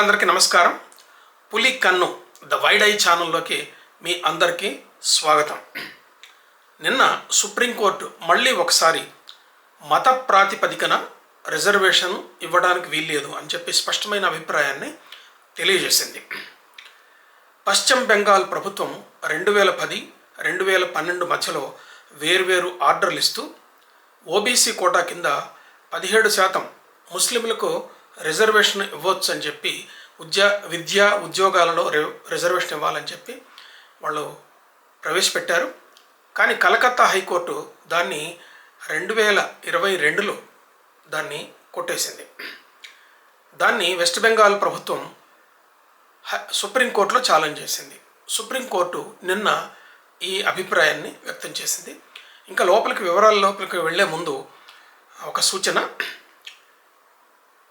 ప్రజలందరికీ నమస్కారం. పులి కన్ను ద వైడ్ ఐ ఛానల్లోకి మీ అందరికీ స్వాగతం. నిన్న సుప్రీంకోర్టు మళ్ళీ ఒకసారి మత ప్రాతిపదికన రిజర్వేషన్ ఇవ్వడానికి వీల్లేదు అని చెప్పి స్పష్టమైన అభిప్రాయాన్ని తెలియజేసింది. పశ్చిమ బెంగాల్ ప్రభుత్వం రెండు వేల పది రెండు వేల పన్నెండు మధ్యలో వేర్వేరు ఆర్డర్లు ఇస్తూ ఓబీసీ కోటా కింద పదిహేడు శాతం ముస్లింలకు రిజర్వేషన్ ఇవ్వచ్చు అని చెప్పి ఉద్యా విద్యా ఉద్యోగాలలో రి- రిజర్వేషన్ ఇవ్వాలని చెప్పి వాళ్ళు ప్రవేశపెట్టారు. కానీ కలకత్తా హైకోర్టు దాన్ని రెండు వేల ఇరవై రెండులో దాన్ని కొట్టేసింది. దాన్ని వెస్ట్ బెంగాల్ ప్రభుత్వం సుప్రీంకోర్టులో ఛాలెంజ్ చేసింది. సుప్రీంకోర్టు నిన్న ఈ అభిప్రాయాన్ని వ్యక్తం చేసింది. ఇంకా లోపలికి వివరాల లోపలికి వెళ్ళే ముందు ఒక సూచన.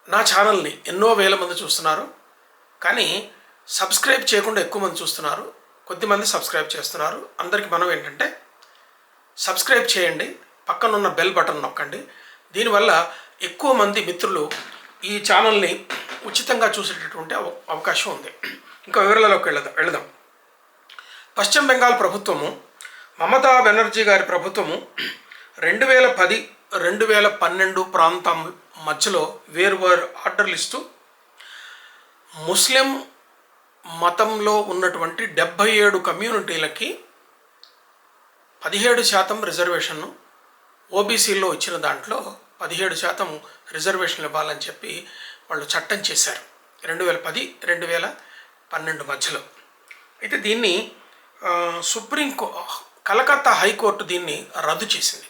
నా ఛానల్ని ఎన్నో వేల మంది చూస్తున్నారు. కానీ సబ్స్క్రైబ్ చేయకుండా ఎక్కువ మంది చూస్తున్నారు. కొద్దిమంది సబ్స్క్రైబ్ చేస్తున్నారు. అందరికీ మనం ఏంటంటే సబ్స్క్రైబ్ చేయండి. పక్కనున్న బెల్ బటన్ నొక్కండి. దీనివల్ల ఎక్కువ మంది మిత్రులు ఈ ఛానల్ని ఉచితంగా చూసేటటువంటి అవ- అవకాశం ఉంది. ఇంకా వివరాలలోకి వెళదాం వెళదాం. పశ్చిమ బెంగాల్ ప్రభుత్వము మమతా బెనర్జీ గారి ప్రభుత్వము రెండు వేల పది రెండు వేల పన్నెండు ప్రాంతం మధ్యలో వేరువేరు ఆర్డర్లు ఇస్తూ ముస్లిం మతంలో ఉన్నటువంటి డెబ్భై ఏడు కమ్యూనిటీలకి పదిహేడు శాతం రిజర్వేషన్ను ఓబీసీలో ఇచ్చిన దాంట్లో పదిహేడు శాతం రిజర్వేషన్లు ఇవ్వాలని చెప్పి వాళ్ళు చట్టం చేశారు. రెండు వేల పది రెండు వేల పన్నెండు మధ్యలో. అయితే దీన్ని సుప్రీం కో కలకత్తా హైకోర్టు దీన్ని రద్దు చేసింది.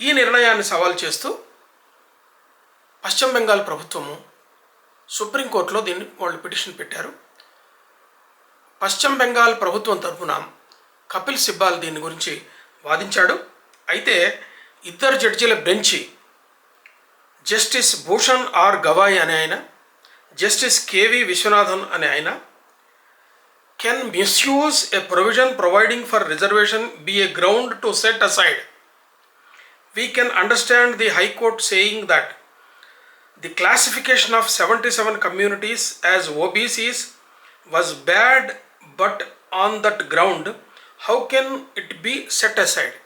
ఈ నిర్ణయాన్ని సవాల్ చేస్తూ పశ్చిమ బెంగాల్ ప్రభుత్వము సుప్రీంకోర్టులో దీన్ని వాళ్ళు పిటిషన్ పెట్టారు. పశ్చిమ బెంగాల్ ప్రభుత్వం తరఫున కపిల్ సిబ్బాల్ దీని గురించి వాదించాడు. అయితే ఇద్దరు జడ్జీల bench Justice Bhushan R Gavai అనే ఆయన జస్టిస్ కేవి విశ్వనాథన్ అనే ఆయన can misuse a provision providing for reservation be a ground to set aside? We can understand the high court saying that the classification of 77 communities as OBCs was bad, but on that ground, how can it be set aside?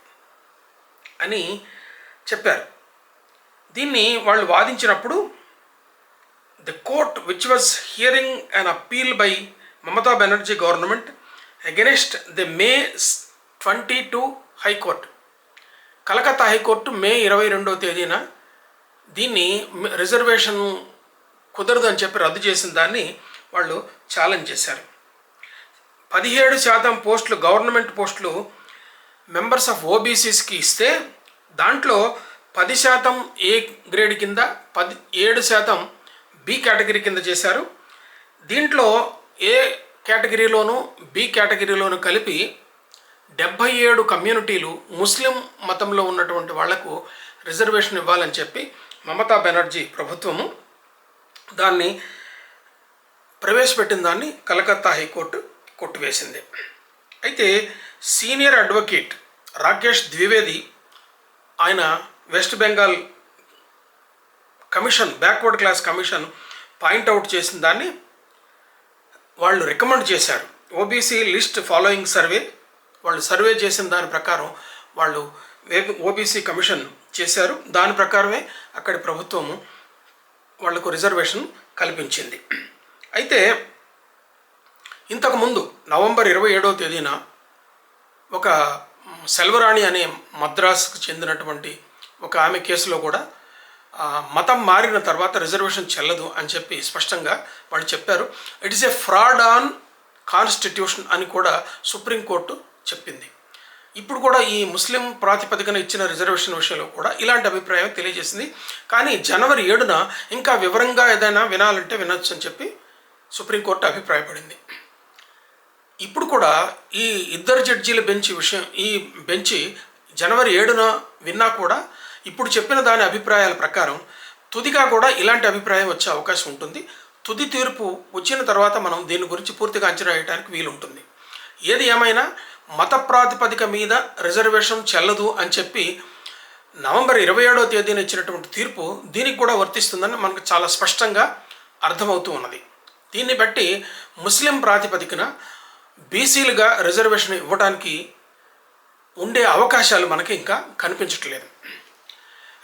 అని చెప్పారు దీన్ని వాళ్ళు వాదించినప్పుడు the court which was hearing an appeal by Mamata Banerjee government against the May twenty two high court Calcutta high court మే ఇరవై రెండవ తేదీన దీన్ని reservation కుదరదు అని చెప్పి రద్దు చేసిన దాన్ని వాళ్ళు ఛాలెంజ్ చేశారు. పదిహేడు శాతం పోస్టులు గవర్నమెంట్ పోస్టులు మెంబర్స్ ఆఫ్ ఓబీసీస్కి ఇస్తే దాంట్లో పది శాతం ఏ గ్రేడ్ కింద పది ఏడు శాతం బి కేటగిరీ కింద చేశారు. దీంట్లో ఏ కేటగిరీలోనూ బి కేటగిరీలోనూ కలిపి డెబ్భై ఏడు కమ్యూనిటీలు ముస్లిం మతంలో ఉన్నటువంటి వాళ్ళకు రిజర్వేషన్ ఇవ్వాలని చెప్పి మమతా బెనర్జీ ప్రభుత్వము దాన్ని ప్రవేశపెట్టిన దాన్ని కలకత్తా హైకోర్టు కొట్టివేసింది అయితే సీనియర్ అడ్వకేట్ రాకేష్ ద్వివేది ఆయన West Bengal commission backward class commission point out చేసిన దాన్ని వాళ్ళు రికమెండ్ చేశారు. ఓబీసీ లిస్ట్ ఫాలోయింగ్ సర్వే వాళ్ళు సర్వే చేసిన దాని ప్రకారం వాళ్ళు ఓబీసీ కమిషన్ చేశారు. దాని ప్రకారమే అక్కడి ప్రభుత్వము వాళ్ళకు రిజర్వేషన్ కల్పించింది. అయితే ఇంతకుముందు నవంబర్ ఇరవై ఏడవ తేదీన ఒక సెల్వరాణి అనే మద్రాసుకు చెందినటువంటి ఒక ఆమె కేసులో కూడా మతం మారిన తర్వాత రిజర్వేషన్ చెల్లదు అని చెప్పి స్పష్టంగా వాళ్ళు చెప్పారు. It is a fraud on constitution అని కూడా సుప్రీంకోర్టు చెప్పింది. ఇప్పుడు కూడా ఈ ముస్లిం ప్రాతిపదికన ఇచ్చిన రిజర్వేషన్ విషయంలో కూడా ఇలాంటి అభిప్రాయం తెలియజేసింది. కానీ జనవరి ఏడున ఇంకా వివరంగా ఏదైనా వినాలంటే వినొచ్చు అని చెప్పి సుప్రీంకోర్టు అభిప్రాయపడింది. ఇప్పుడు కూడా ఈ ఇద్దరు జడ్జీల బెంచ్ విషయం ఈ బెంచి జనవరి ఏడున విన్నా కూడా ఇప్పుడు చెప్పిన దాని అభిప్రాయాల ప్రకారం తుదిగా కూడా ఇలాంటి అభిప్రాయం వచ్చే అవకాశం ఉంటుంది. తుది తీర్పు వచ్చిన తర్వాత మనం దీని గురించి పూర్తిగా అంచనా వేయడానికి వీలుంటుంది. ఏది ఏమైనా మత ప్రాతిపదిక మీద రిజర్వేషన్ చెల్లదు అని చెప్పి నవంబర్ ఇరవై ఏడవ తేదీన ఇచ్చినటువంటి తీర్పు దీనికి కూడా వర్తిస్తుందని మనకు చాలా స్పష్టంగా అర్థమవుతూ ఉన్నది. దీన్ని బట్టి ముస్లిం ప్రాతిపదికన బీసీలుగా రిజర్వేషన్ ఇవ్వడానికి ఉండే అవకాశాలు మనకి ఇంకా కనిపించట్లేదు.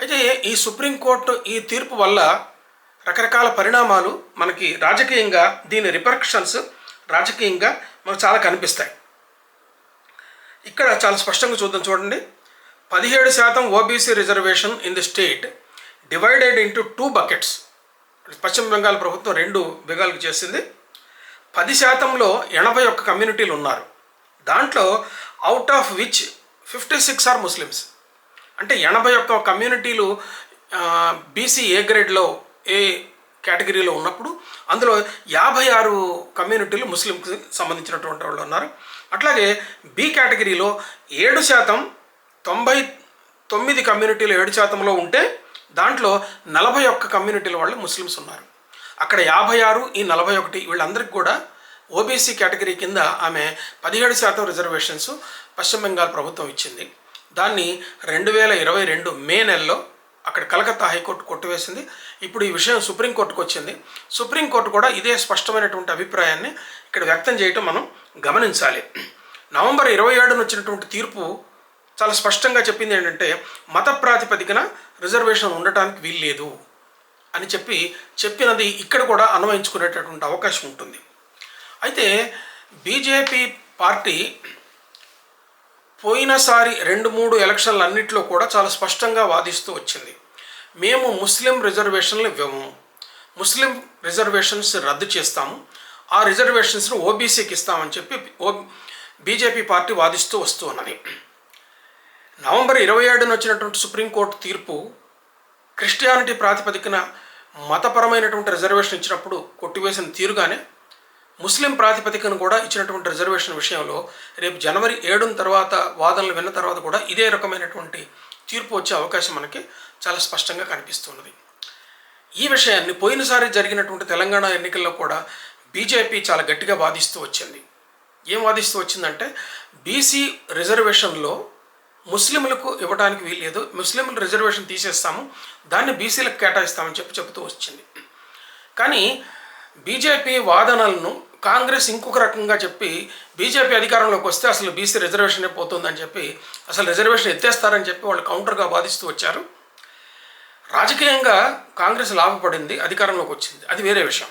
అయితే ఈ సుప్రీంకోర్టు ఈ తీర్పు వల్ల రకరకాల పరిణామాలు మనకి రాజకీయంగా దీని రిపర్క్షన్స్ రాజకీయంగా మనకు చాలా కనిపిస్తాయి. ఇక్కడ చాలా స్పష్టంగా చూద్దాం చూడండి. పదిహేడు శాతం OBC reservation in the state divided into two buckets పశ్చిమ బెంగాల్ ప్రభుత్వం రెండు బెంగాల్కి చేసింది. పది శాతంలో ఎనభై ఒక్క కమ్యూనిటీలు ఉన్నారు. దాంట్లో out of which fifty six are Muslims అంటే ఎనభై ఒక్క కమ్యూనిటీలు బీసీ ఏ గ్రేడ్లో ఏ కేటగిరీలో ఉన్నప్పుడు అందులో యాభై ఆరు కమ్యూనిటీలు ముస్లింకి సంబంధించినటువంటి వాళ్ళు ఉన్నారు. అట్లాగే బి కేటగిరీలో ఏడు శాతం తొంభై తొమ్మిది కమ్యూనిటీలు ఏడు శాతంలో ఉంటే దాంట్లో నలభై ఒక్క కమ్యూనిటీల వాళ్ళు ముస్లిమ్స్ ఉన్నారు. అక్కడ యాభై ఆరు ఈ నలభై ఒకటి వీళ్ళందరికీ కూడా ఓబీసీ కేటగిరీ కింద ఆమె పదిహేడు శాతం రిజర్వేషన్స్ పశ్చిమ బెంగాల్ ప్రభుత్వం ఇచ్చింది. దాన్ని రెండు వేల ఇరవై రెండు మే నెలలో అక్కడ కలకత్తా హైకోర్టు కొట్టివేసింది ఇప్పుడు ఈ విషయం సుప్రీంకోర్టుకు వచ్చింది. సుప్రీంకోర్టు కూడా ఇదే స్పష్టమైనటువంటి అభిప్రాయాన్ని ఇక్కడ వ్యక్తం చేయటం మనం గమనించాలి. నవంబర్ ఇరవై ఏడున వచ్చినటువంటి తీర్పు చాలా స్పష్టంగా చెప్పింది ఏంటంటే మత ప్రాతిపదికన రిజర్వేషన్ ఉండటానికి వీల్లేదు అని చెప్పి చెప్పినది ఇక్కడ కూడా అన్వయించుకునేటటువంటి అవకాశం ఉంటుంది. అయితే బీజేపీ పార్టీ పోయినసారి రెండు మూడు ఎలక్షన్లు అన్నింటిలో కూడా చాలా స్పష్టంగా వాదిస్తూ వచ్చింది. మేము ముస్లిం రిజర్వేషన్లు ఇవ్వము. ముస్లిం రిజర్వేషన్స్ రద్దు చేస్తాము. ఆ రిజర్వేషన్స్ను ఓబీసీకి ఇస్తామని చెప్పి ఓ బీజేపీ పార్టీ వాదిస్తూ వస్తూ ఉన్నది. నవంబర్ ఇరవై ఏడున వచ్చినటువంటి సుప్రీంకోర్టు తీర్పు క్రిస్టియానిటీ ప్రాతిపదికన మతపరమైనటువంటి రిజర్వేషన్ ఇచ్చినప్పుడు కొట్టివేసిన తీరుగానే ముస్లిం ప్రాతిపదికను కూడా ఇచ్చినటువంటి రిజర్వేషన్ విషయంలో రేపు జనవరి ఏడున తర్వాత వాదనలు విన్న తర్వాత కూడా ఇదే రకమైనటువంటి తీర్పు వచ్చే అవకాశం మనకి చాలా స్పష్టంగా కనిపిస్తున్నది. ఈ విషయాన్ని పోయినసారి జరిగినటువంటి తెలంగాణ ఎన్నికల్లో కూడా బీజేపీ చాలా గట్టిగా వాదిస్తూ వచ్చింది. ఏం వాదిస్తూ వచ్చిందంటే బీసీ రిజర్వేషన్లో ముస్లింలకు ఇవ్వడానికి వీల్లేదు ముస్లింలు రిజర్వేషన్ తీసేస్తాము దాన్ని బీసీలకు కేటాయిస్తామని చెప్పి చెబుతూ వచ్చింది. కానీ బీజేపీ వాదనలను కాంగ్రెస్ ఇంకొక రకంగా చెప్పి బీజేపీ అధికారంలోకి వస్తే అసలు బీసీ రిజర్వేషన్ పోతుందని చెప్పి అసలు రిజర్వేషన్ ఎత్తేస్తారని చెప్పి వాళ్ళు కౌంటర్గా బాధిస్తూ వచ్చారు. రాజకీయంగా కాంగ్రెస్ లాభపడింది అధికారంలోకి వచ్చింది. అది వేరే విషయం.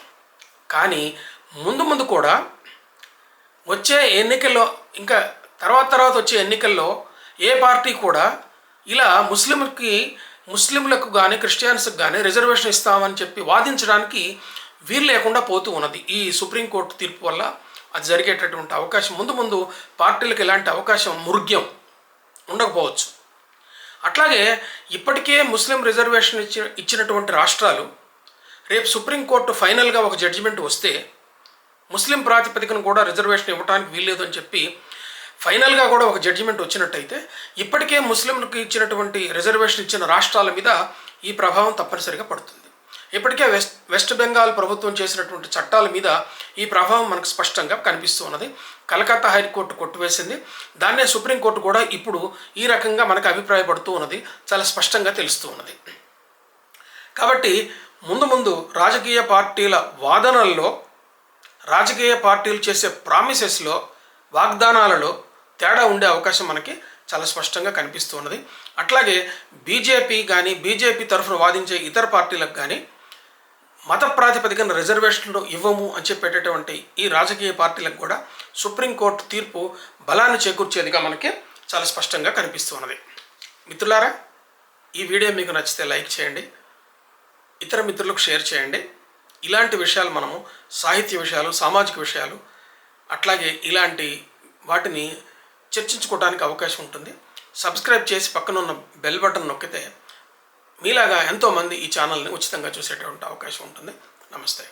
కానీ ముందు ముందు కూడా వచ్చే ఎన్నికల్లో ఇంకా తర్వాత తర్వాత వచ్చే ఎన్నికల్లో ఏ పార్టీ కూడా ఇలా ముస్లింకి ముస్లింలకు కానీ క్రిస్టియన్స్కి కానీ రిజర్వేషన్ ఇస్తామని చెప్పి వాదించడానికి వీలు లేకుండా పోతూ ఉన్నది. ఈ సుప్రీంకోర్టు తీర్పు వల్ల అది జరిగేటటువంటి అవకాశం ముందు ముందు పార్టీలకు ఇలాంటి అవకాశం మురుగ్యం ఉండకపోవచ్చు. అట్లాగే ఇప్పటికే ముస్లిం రిజర్వేషన్ ఇచ్చి ఇచ్చినటువంటి రాష్ట్రాలు రేపు సుప్రీంకోర్టు ఫైనల్గా ఒక జడ్జిమెంట్ వస్తే ముస్లిం ప్రాతిపదికను కూడా రిజర్వేషన్ ఇవ్వడానికి వీల్లేదు అని చెప్పి ఫైనల్గా కూడా ఒక జడ్జిమెంట్ వచ్చినట్టయితే ఇప్పటికే ముస్లింలకు ఇచ్చినటువంటి రిజర్వేషన్ ఇచ్చిన రాష్ట్రాల మీద ఈ ప్రభావం తప్పనిసరిగా పడుతుంది. ఇప్పటికే వెస్ట్ వెస్ట్ బెంగాల్ ప్రభుత్వం చేసినటువంటి చట్టాల మీద ఈ ప్రభావం మనకు స్పష్టంగా కనిపిస్తూ ఉన్నది. కలకత్తా హైకోర్టు కొట్టువేసింది దాన్నే సుప్రీంకోర్టు కూడా ఇప్పుడు ఈ రకంగా మనకు అభిప్రాయపడుతూ ఉన్నది. చాలా స్పష్టంగా తెలుస్తూ ఉన్నది. కాబట్టి ముందు ముందు రాజకీయ పార్టీల వాదనల్లో రాజకీయ పార్టీలు చేసే ప్రామిసెస్లో వాగ్దానాలలో తేడా ఉండే అవకాశం మనకి చాలా స్పష్టంగా కనిపిస్తూ ఉన్నది. అట్లాగే బీజేపీ కానీ బీజేపీ తరఫున వాదించే ఇతర పార్టీలకు కానీ మత ప్రాతిపదికన రిజర్వేషన్లు ఇవ్వము అని చెప్పేటటువంటి ఈ రాజకీయ పార్టీలకు కూడా సుప్రీంకోర్టు తీర్పు బలాన్ని చేకూర్చేదిగా మనకి చాలా స్పష్టంగా కనిపిస్తూ ఉన్నది. మిత్రులారా ఈ వీడియో మీకు నచ్చితే లైక్ చేయండి ఇతర మిత్రులకు షేర్ చేయండి. ఇలాంటి విషయాలు మనము సాహిత్య విషయాలు సామాజిక విషయాలు అట్లాగే ఇలాంటి వాటిని చర్చించుకోవడానికి అవకాశం ఉంటుంది. సబ్స్క్రైబ్ చేసి పక్కన ఉన్న బెల్ బటన్ నొక్కితే మీలాగా ఎంతోమంది ఈ ఛానల్ని ఉచితంగా చూసేటువంటి అవకాశం ఉంటుంది. నమస్తే.